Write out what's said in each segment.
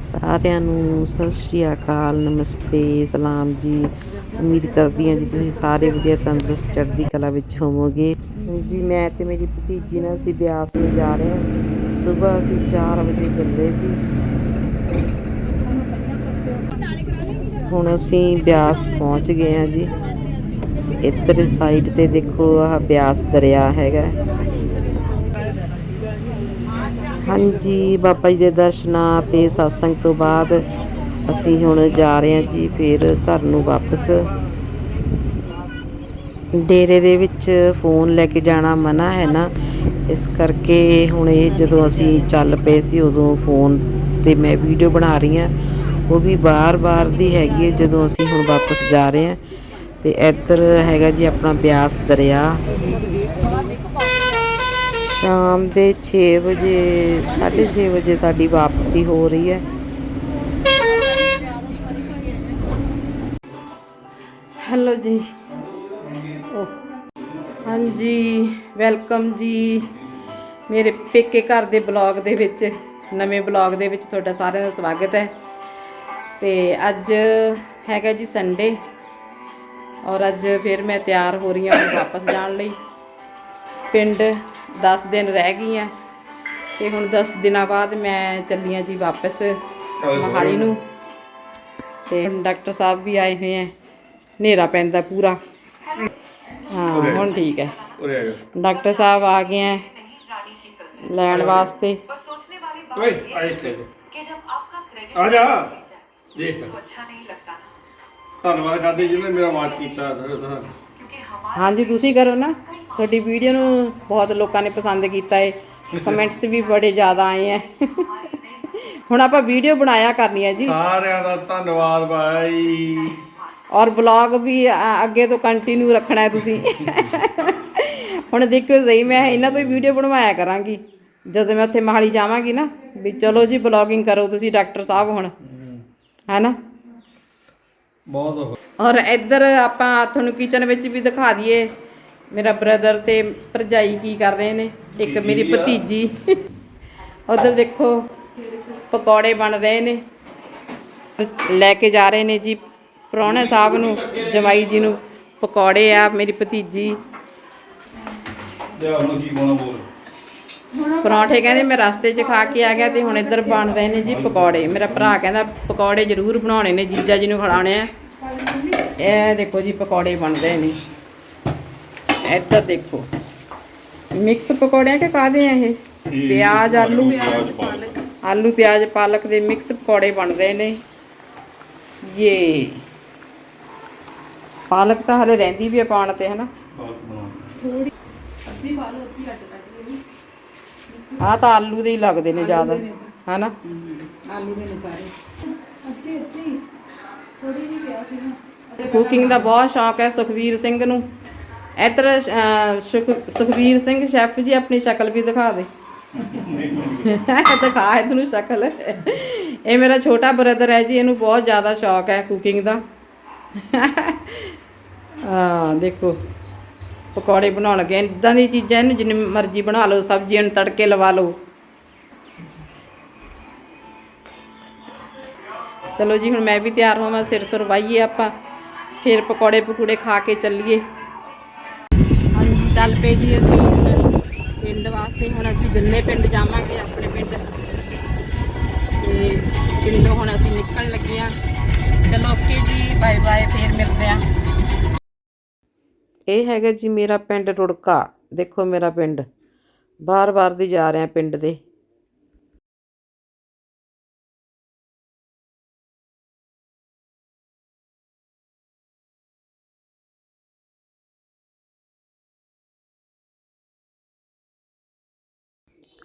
ਸਾਰਿਆਂ ਨੂੰ ਸਤਿ ਸ਼੍ਰੀ ਅਕਾਲ, ਨਮਸਤੇ, ਸਲਾਮ ਜੀ। ਉਮੀਦ ਕਰਦੀ ਹਾਂ ਜੀ ਤੁਸੀਂ ਸਾਰੇ ਵਧੀਆ, ਤੰਦਰੁਸਤ, ਚੜ੍ਹਦੀ ਕਲਾ ਵਿੱਚ ਹੋਵੋਗੇ। ਜੀ, ਮੈਂ ਤੇ ਮੇਰੀ ਭਤੀਜੀ ਨਾਲ ਅਸੀਂ ਬਿਆਸ ਨੂੰ ਜਾ ਰਹੇ ਹਾਂ। ਸਵੇਰ ਅਸੀਂ 4 ਵਜੇ ਚੱਲੇ ਸੀ। ਹੁਣ ਅਸੀਂ ਬਿਆਸ ਪਹੁੰਚ ਗਏ ਹਾਂ ਜੀ। ਇੱਧਰ ਸਾਈਡ ਤੇ ਦੇਖੋ, ਆਹ ਬਿਆਸ ਦਰਿਆ ਹੈਗਾ। ਹਾਂਜੀ, ਬਾਬਾ ਜੀ ਦੇ ਦਰਸ਼ਨਾਂ ਤੇ satsang ਤੋਂ ਬਾਅਦ ਅਸੀਂ ਹੁਣ ਜਾ ਰਹੇ ਹਾਂ ਜੀ ਫਿਰ ਘਰ ਨੂੰ ਵਾਪਸ। ਡੇਰੇ ਦੇ ਵਿੱਚ ਫੋਨ ਲੈ ਕੇ ਜਾਣਾ ਮਨਾ ਹੈ ਨਾ, ਇਸ ਕਰਕੇ ਹੁਣ ਇਹ ਜਦੋਂ ਅਸੀਂ ਚੱਲ ਪਏ ਸੀ ਉਦੋਂ ਫੋਨ ਤੇ ਮੈਂ ਵੀਡੀਓ ਬਣਾ ਰਹੀ ਹਾਂ, ਉਹ ਵੀ ਬਾਰ-ਬਾਰ ਦੀ ਹੈਗੀ ਹੈ ਜਦੋਂ ਅਸੀਂ ਹੁਣ ਵਾਪਸ ਜਾ ਰਹੇ ਹਾਂ। ਤੇ ਇੱਧਰ ਹੈਗਾ ਜੀ ਆਪਣਾ ਬਿਆਸ ਦਰਿਆ। ਸ਼ਾਮ ਦੇ 6 ਵਜੇ 6:30 ਵਜੇ ਸਾਡੀ ਵਾਪਸੀ ਹੋ ਰਹੀ ਹੈ। ਹੈਲੋ ਜੀ। ਓ। ਹਾਂਜੀ ਵੈਲਕਮ ਜੀ। ਮੇਰੇ ਪੇਕੇ ਘਰ ਦੇ ਬਲੌਗ ਦੇ ਵਿੱਚ, ਨਵੇਂ ਬਲੌਗ ਦੇ ਵਿੱਚ ਤੁਹਾਡਾ ਸਾਰਿਆਂ ਦਾ ਸਵਾਗਤ ਹੈ। ਤੇ ਅੱਜ ਹੈਗਾ ਜੀ ਸੰਡੇ ਔਰ ਅੱਜ ਫਿਰ ਮੈਂ ਤਿਆਰ ਹੋ ਰਹੀ ਹਾਂ ਵਾਪਸ ਜਾਣ ਲਈ। ਪਿੰਡ 10 ਦਿਨ ਰਹਿ ਗਈਆਂ ਤੇ ਹੁਣ 10 ਦਿਨਾਂ ਬਾਅਦ ਮੈਂ ਚੱਲੀ ਹਾਂ ਜੀ ਵਾਪਸ ਮਹਾਲੀ ਨੂੰ। ਤੇ ਡਾਕਟਰ ਸਾਹਿਬ ਵੀ ਆਏ ਹੋਏ ਆ। ਹਨੇਰਾ ਪੈਂਦਾ ਪੂਰਾ। ਹਾਂ ਹੁਣ ਠੀਕ ਹੈ ਆ ਡਾਕਟਰ ਸਾਹਿਬ ਆ ਗਏ ਆ ਲੈਣ ਵਾਸਤੇ। ਓਏ ਆ ਇੱਥੇ ਆ ਜਾ। ਦੇਖ। ਧੰਨਵਾਦ ਕਰਦੇ ਜਿਹਨੇ ਮੇਰਾ ਮਾਚ ਕੀਤਾ। ਸਰ ਸਰ ਹਾਂਜੀ ਤੁਸੀਂ ਕਰੋ ਨਾ। ਤੁਹਾਡੀ ਵੀਡੀਓ ਨੂੰ ਬਹੁਤ ਲੋਕਾਂ ਨੇ ਪਸੰਦ ਕੀਤਾ ਹੈ ਕਮੈਂਟਸ ਵੀ ਬੜੇ ਜ਼ਿਆਦਾ ਆਏ ਆ ਹੁਣ ਆਪਾਂ ਵੀਡੀਓ ਬਣਾਇਆ ਕਰਨੀ ਹੈ ਜੀ। ਸਾਰਿਆਂ ਦਾ ਧੰਨਵਾਦ ਭਾਈ। ਔਰ ਬਲੌਗ ਵੀ ਅ, ਅੱਗੇ ਤੋਂ ਕੰਟੀਨਿਊ ਰੱਖਣਾ ਹੈ ਤੁਸੀਂ। ਹੁਣ ਦੇਖਿਓ ਸਹੀ ਮੈਂ ਇਹਨਾਂ ਤੋਂ ਹੀ ਵੀਡੀਓ ਬਣਵਾਇਆ ਕਰਾਂਗੀ। ਜਦੋਂ ਮੈਂ ਉੱਥੇ ਮਹਾਲੀ ਜਾਵਾਂਗੀ ਨਾ ਵੀ ਚਲੋ ਜੀ ਬਲੌਗਿੰਗ ਕਰੋ ਤੁਸੀਂ ਡਾਕਟਰ ਸਾਹਿਬ ਹੁਣ। ਹੈਨਾ? ਬਹੁਤ ਔਰ ਇੱਧਰ ਆਪਾਂ ਤੁਹਾਨੂੰ ਕਿਚਨ ਵਿੱਚ ਵੀ ਦਿਖਾ ਦਈਏ। ਮੇਰਾ ਬ੍ਰਦਰ ਤੇ ਭਰਜਾਈ ਕੀ ਕਰ ਰਹੇ ਨੇ? ਇੱਕ ਮੇਰੀ ਭਤੀਜੀ। ਉਧਰ ਦੇਖੋ ਪਕੌੜੇ ਬਣ ਰਹੇ ਨੇ। ਲੈ ਕੇ ਜਾ ਰਹੇ ਨੇ ਜੀ ਪ੍ਰਾਹੁਣੇ ਸਾਹਿਬ ਨੂੰ ਜਮਾਈ ਜੀ ਨੂੰ ਪਕੌੜੇ ਆ ਮੇਰੀ ਭਤੀਜੀ। ਪਰੌਂਠੇ ਕਹਿੰਦੇ ਮੈਂ ਰਸਤੇ 'ਚ ਖਾ ਕੇ ਆ ਗਿਆ ਤੇ ਹੁਣ ਇੱਧਰ ਬਣ ਰਹੇ ਨੇ ਜੀ ਪਕੌੜੇ। ਮੇਰਾ ਭਰਾ ਕਹਿੰਦਾ ਪਕੌੜੇ ਜ਼ਰੂਰ ਬਣਾਉਣੇ ਨੇ ਜੀਜਾ ਜੀ ਨੂੰ ਖਿਲਾਉਣੇ ਆ। ਇਹ ਦੇਖੋ ਜੀ ਪਕੌੜੇ ਬਣਦੇ ਨੇ। ਇੱਧਰ ਦੇਖੋ। ਮਿਕਸ ਪਕੌੜੇ ਆ ਕਿ ਕਾਦੇ ਆ ਇਹ? ਪਿਆਜ਼ ਆਲੂ। ਆਲੂ ਪਿਆਜ਼ ਪਾਲਕ ਦੇ ਮਿਕਸ ਪਕੌੜੇ ਬਣ ਰਹੇ ਨੇ। ਇਹ ਪਾਲਕ ਤਾਂ ਹਲੇ ਰਹਿੰਦੀ ਵੀ ਆ ਪਾਣ ਤੇ ਹਨਾ? ਆ ਤਾਂ। ਆਲੂ ਦੇ ਹੀ ਲੱਗਦੇ ਨੇ ਜ਼ਿਆਦਾ ਹਨਾ? ਆਲੂ ਦੇ ਨੇ ਸਾਰੇ। ਅੱਧੀ ਅੱਧੀ। ਥੋੜੀ ਜਿਹੀ ਪਿਆ ਸੀ ਨਾ। ਕੁਕਿੰਗ ਦਾ ਬਹੁਤ ਸ਼ੌਕ ਹੈ ਸੁਖਵੀਰ ਸਿੰਘ ਨੂੰ। ਇੱਧਰ ਅਹ, ਸੁਖ- ਸੁਖਵੀਰ ਸਿੰਘ ਸ਼ੈਫ ਜੀ ਆਪਣੀ ਸ਼ਕਲ ਵੀ ਦਿਖਾ ਦੇ। ਦਿਖਾ ਇਹਨੂੰ ਸ਼ਕਲ। ਇਹ ਮੇਰਾ ਛੋਟਾ ਬ੍ਰਦਰ ਹੈ ਜੀ ਇਹਨੂੰ ਬਹੁਤ ਜ਼ਿਆਦਾ ਸ਼ੌਕ ਹੈ ਕੁਕਿੰਗ ਦਾ। ਆ ਦੇਖੋ ਪਕੌੜੇ ਬਣਾਉਣ ਲੱਗੇ ਇਦਾਂ ਦੀ ਚੀਜ਼ਾਂ ਇਹਨੂੰ ਜਿੰਨੀ ਮਰਜ਼ੀ ਬਣਾ ਲਓ ਸਬਜ਼ੀਆਂ ਨੂੰ ਤੜਕੇ ਲਵਾ ਲਓ। ਚਲੋ ਜੀ ਹੁਣ ਮੈਂ ਵੀ ਤਿਆਰ ਹੋਵਾਂ ਸਿਰ ਸੁਰ ਵਾਈਏ ਆਪਾਂ। ਫਿਰ ਪਕੌੜੇ ਪਕੂੜੇ ਖਾ ਕੇ ਚੱਲੀਏ। ਚੱਲ ਪਏ ਜੀ ਅਸੀਂ ਹੁਣ ਪਿੰਡ ਵਾਸਤੇ, ਹੁਣ ਅਸੀਂ ਜੱਲੇ ਪਿੰਡ ਜਾਵਾਂਗੇ ਆਪਣੇ ਪਿੰਡ। ਤੇ ਪਿੰਡੋਂ ਹੁਣ ਅਸੀਂ ਨਿਕਲਣ ਲੱਗੇ ਆ ਚਲੋ ਓਕੇ ਜੀ, ਬਾਏ ਬਾਏ, ਫੇਰ ਮਿਲਦੇ ਆ ਇਹ ਹੈਗਾ ਜੀ ਮੇਰਾ ਪਿੰਡ ਰੁੜਕਾ। ਦੇਖੋ ਮੇਰਾ ਪਿੰਡ। ਬਾਰ-ਬਾਰ ਦੀ ਜਾ ਰਹੇ ਆ ਪਿੰਡ ਦੇ।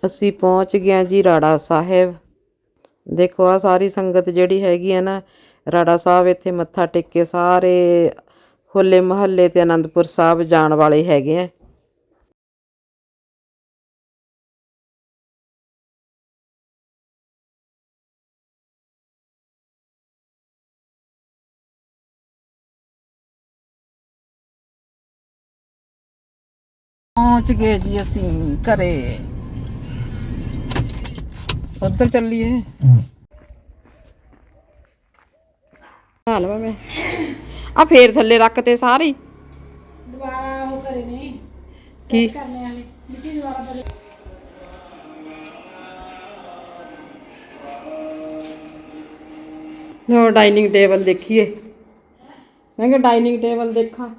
ਅਸੀਂ ਪਹੁੰਚ ਗਏ ਜੀ ਰਾੜਾ ਸਾਹਿਬ। ਦੇਖੋ ਆ ਸਾਰੀ ਸੰਗਤ ਜਿਹੜੀ ਹੈਗੀ ਹੈ ਨਾ, ਰਾੜਾ ਸਾਹਿਬ ਇੱਥੇ ਮੱਥਾ ਟੇਕ ਕੇ ਸਾਰੇ ਹੋਲੇ ਮਹੱਲੇ ਤੇ ਆਨੰਦਪੁਰ ਸਾਹਿਬ ਜਾਣ ਵਾਲੇ ਹੈਗੇ ਆ। ਪਹੁੰਚ ਗਏ ਜੀ ਅਸੀਂ ਘਰੇ। ਉੱਧਰ ਚੱਲੀਏ ਬਣਾ ਲਵਾਂ ਮੈਂ ਆ ਫੇਰ ਥੱਲੇ ਰੱਖ ਤੇ ਸਾਰੇ ਹੀ। ਦੁਬਾਰਾ ਉਹ ਕਰੇ ਨੇ ਕੀ ਕਰਨੇ ਵਾਲੇ ਮਿੱਟੀ ਦੁਬਾਰਾ ਬਦਲ ਲੋ ਡਾਈਨਿੰਗ ਟੇਬਲ ਦੇਖੀਏ ਮੈਂ ਕਿਹਾ ਡਾਈਨਿੰਗ ਟੇਬਲ ਦੇਖਾਂ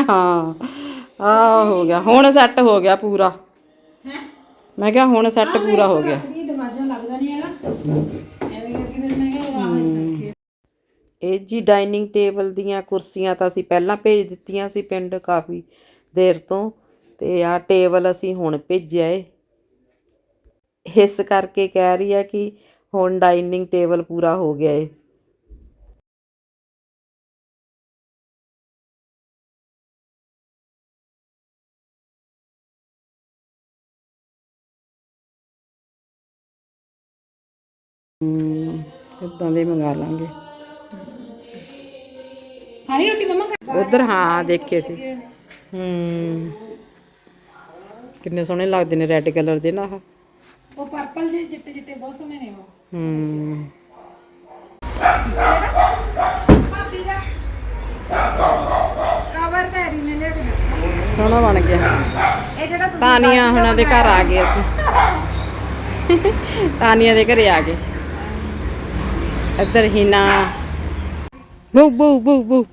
ਹਾਂ ਆ ਹੋ ਗਿਆ ਹੁਣ ਸੈੱਟ ਹੋ ਗਿਆ ਪੂਰਾ ਹੈ ਮੈਂ ਕਿਹਾ ਹੁਣ ਸੈੱਟ ਪੂਰਾ ਹੋ ਗਿਆ। ਇਹ ਦਰਵਾਜ਼ਾ ਲੱਗਦਾ ਨਹੀਂ ਹੈਗਾ। ਐਵੇਂ ਕਰਕੇ ਫਿਰ ਮੈਂ ਕਿਹਾ ਆਹ ਰੱਖੇ ਇਹ ਜੀ ਡਾਈਨਿੰਗ ਟੇਬਲ ਦੀਆਂ ਕੁਰਸੀਆਂ ਤਾਂ ਅਸੀਂ ਪਹਿਲਾਂ ਭੇਜ ਦਿੱਤੀਆਂ ਸੀ ਪਿੰਡ ਕਾਫੀ ਦੇਰ ਤੋਂ ਤੇ ਆ ਟੇਬਲ ਅਸੀਂ ਹੁਣ ਭੇਜਿਆ ਏ। ਇਸ ਕਰਕੇ ਕਹਿ ਰਹੀ ਹੈ ਕਿ ਹੁਣ ਡਾਈਨਿੰਗ ਟੇਬਲ ਪੂਰਾ ਹੋ ਗਿਆ ਏ। ਇਦਾਂ ਦੇ ਮੰਗਾ ਲਾਂਗੇ। ਖਾਣੀ ਰੋਟੀ ਮਮਾ ਉਧਰ ਹਾਂ? ਦੇਖੇ ਸੀ ਹੂੰ ਕਿੰਨੇ ਸੋਹਣੇ ਲੱਗਦੇ ਨੇ ਰੈੱਡ ਕਲਰ ਦੇ ਨਾ ਆਹ। ਉਹ ਪਰਪਲ ਦੇ ਚਿੱਟੇ ਚਿੱਟੇ ਬਹੁਤ ਸੋਹਣੇ ਨੇ ਉਹ। ਹੂੰ ਕਵਰ ਤਾਂ ਐਰੀ ਨੇ ਲੈ ਕੇ ਦਿੱਤਾ ਸੋਹਣਾ ਬਣ ਗਿਆ। ਇਹ ਜਿਹੜਾ ਤੁਸੀਂ ਤਾਨੀਆਂ ਉਹਨਾਂ ਦੇ ਘਰ ਆ ਗਏ ਅਸੀਂ। ਤਾਨੀਆਂ ਦੇ ਘਰੇ ਆ ਗਏ। ਇੱਧਰ ਹੀਨਾ ਬੂ ਬੂ ਬੂ ਬੂ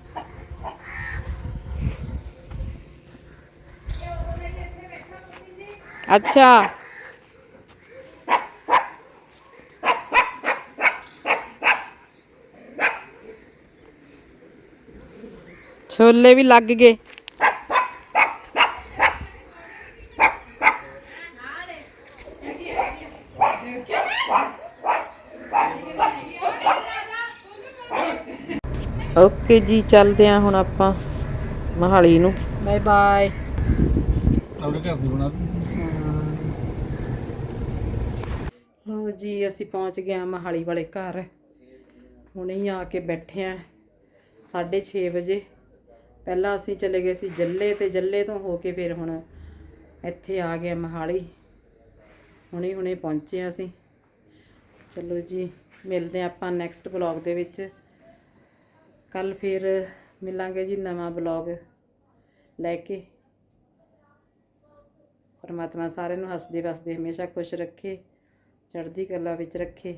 ਅੱਛਾ ਛੋਲੇ ਵੀ ਲੱਗ ਗਏ ਓਕੇ ਜੀ ਚੱਲਦੇ ਆ ਹੁਣ ਆਪਾਂ ਮਹਾਲੀ ਨੂੰ। ਬਾਏ ਬਾਏ ਆਪਣੇ ਘਰ ਦੀ ਬਣਾ ਦੇ ਲੋ ਜੀ ਅਸੀਂ ਪਹੁੰਚ ਗਏ ਆ ਮਹਾਲੀ ਵਾਲੇ ਘਰ। ਹੁਣੇ ਹੀ ਆ ਕੇ ਬੈਠੇ ਆ 6:30 ਵਜੇ। ਪਹਿਲਾਂ ਅਸੀਂ ਚਲੇ ਗਏ ਸੀ ਜੱਲੇ ਤੇ ਜੱਲੇ ਤੋਂ ਹੋ ਕੇ ਫਿਰ ਹੁਣ ਇੱਥੇ ਆ ਗਏ ਮਹਾਲੀ। ਹੁਣੇ ਹੁਣੇ ਪਹੁੰਚੇ ਆ ਅਸੀਂ। ਚਲੋ ਜੀ ਮਿਲਦੇ ਆਪਾਂ ਨੈਕਸਟ ਬਲੌਗ ਦੇ ਵਿੱਚ। ਕੱਲ ਫਿਰ ਮਿਲਾਂਗੇ ਜੀ ਨਵਾਂ ਬਲੌਗ ਲੈ ਕੇ। ਪਰਮਾਤਮਾ ਸਾਰਿਆਂ ਨੂੰ ਹੱਸਦੇ ਵਸਦੇ ਹਮੇਸ਼ਾ ਖੁਸ਼ ਰੱਖੇ, ਚੜ੍ਹਦੀ ਕਲਾ ਵਿੱਚ ਰੱਖੇ।